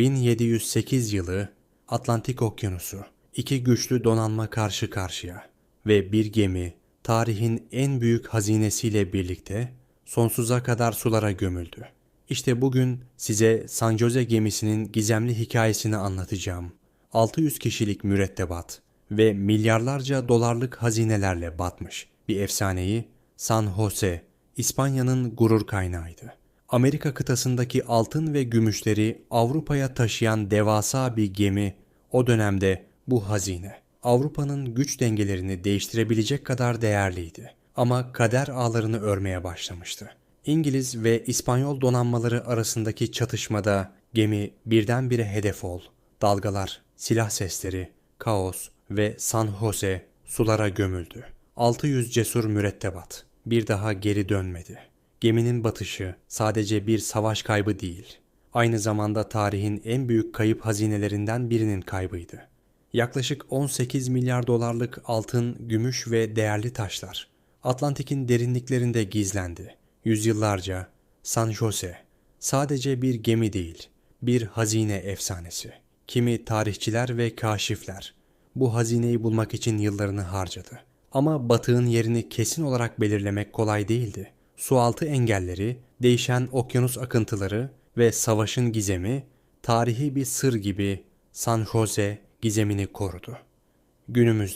1708 yılı Atlantik Okyanusu. iki güçlü donanma karşı karşıya ve bir gemi tarihin en büyük hazinesiyle birlikte sonsuza kadar sulara gömüldü. İşte bugün size San Jose gemisinin gizemli hikayesini anlatacağım. 600 kişilik mürettebat ve milyarlarca dolarlık hazinelerle batmış bir efsaneyi San Jose, İspanya'nın gurur kaynağıydı. Amerika kıtasındaki altın ve gümüşleri Avrupa'ya taşıyan devasa bir gemi o dönemde bu hazine. Avrupa'nın güç dengelerini değiştirebilecek kadar değerliydi. Ama kader ağlarını örmeye başlamıştı. İngiliz ve İspanyol donanmaları arasındaki çatışmada gemi birdenbire hedef ol. Dalgalar, silah sesleri, kaos ve San Jose sulara gömüldü. 600 cesur mürettebat bir daha geri dönmedi. Geminin batışı sadece bir savaş kaybı değil, aynı zamanda tarihin en büyük kayıp hazinelerinden birinin kaybıydı. Yaklaşık 18 milyar dolarlık altın, gümüş ve değerli taşlar Atlantik'in derinliklerinde gizlendi. Yüzyıllarca San Jose sadece bir gemi değil, bir hazine efsanesi. Kimi tarihçiler ve kaşifler bu hazineyi bulmak için yıllarını harcadı. Ama batığın yerini kesin olarak belirlemek kolay değildi. Sualtı engelleri, değişen okyanus akıntıları ve savaşın gizemi tarihi bir sır gibi San Jose gizemini korudu. Günümüzde